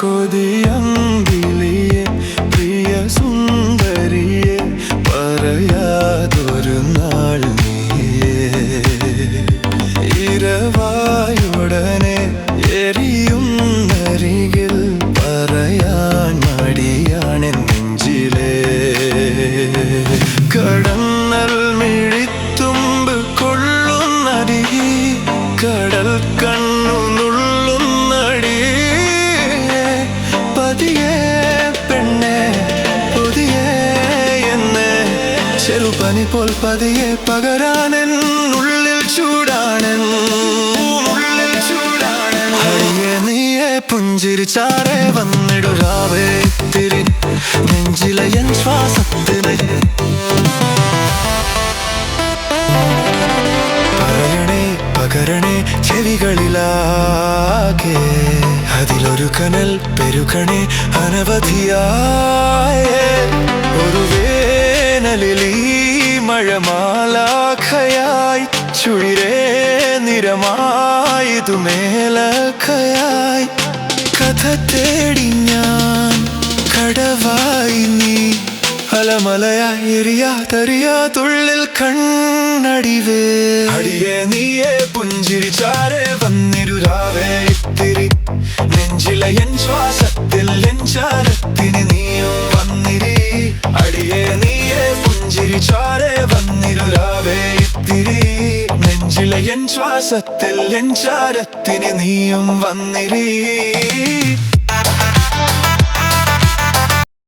കൊതിയങ്കിളിയെ പ്രിയ സുന്ദരിയെ പറയാതൊരു നാൾ നീയേ. ഇരവായുടനെ എരിയുന്നരികിൽ പറയാൻ മടിയാണ് നെഞ്ചിലേ. കടന്നൽ ചെറുപനി പോൽ പതിയെ പകരാനൻ ഉള്ളിൽ ചൂടാണൻ. ഉള്ളിൽ ചൂടാണൻ അടിയെ നീയെ പുഞ്ചിരിച്ചാറേ വന്നിടുരാവേ തിരി നെഞ്ചിലയൻ ശ്വാസത്തിന് പറയണേ പകരണേ ചെവികളിലാകെ. അതിലൊരു കനൽ പെരുകണേ അനവധിയായ. മഴമാലാഖയായി ചുഴിരേ നിരമായതു മേലഖയായി കഥ തേടി ഞാൻ കടവായി നീ അലമലയായി എരിയാതറിയാ തുള്ളിൽ കണ്ണടിവേ. അടിയെ നീയെ പുഞ്ചിരിച്ചാരെ വന്നിരുരാവേ ഇത്തിരി നെഞ്ചിലയൻ ശ്വാസത്തിൽ വന്നിരുരാവേ ഇത്തിരി നെഞ്ചിലെ എൻ ശ്വാസത്തിൽ എൻ ചാരത്തിന് നീയും വന്നിരി.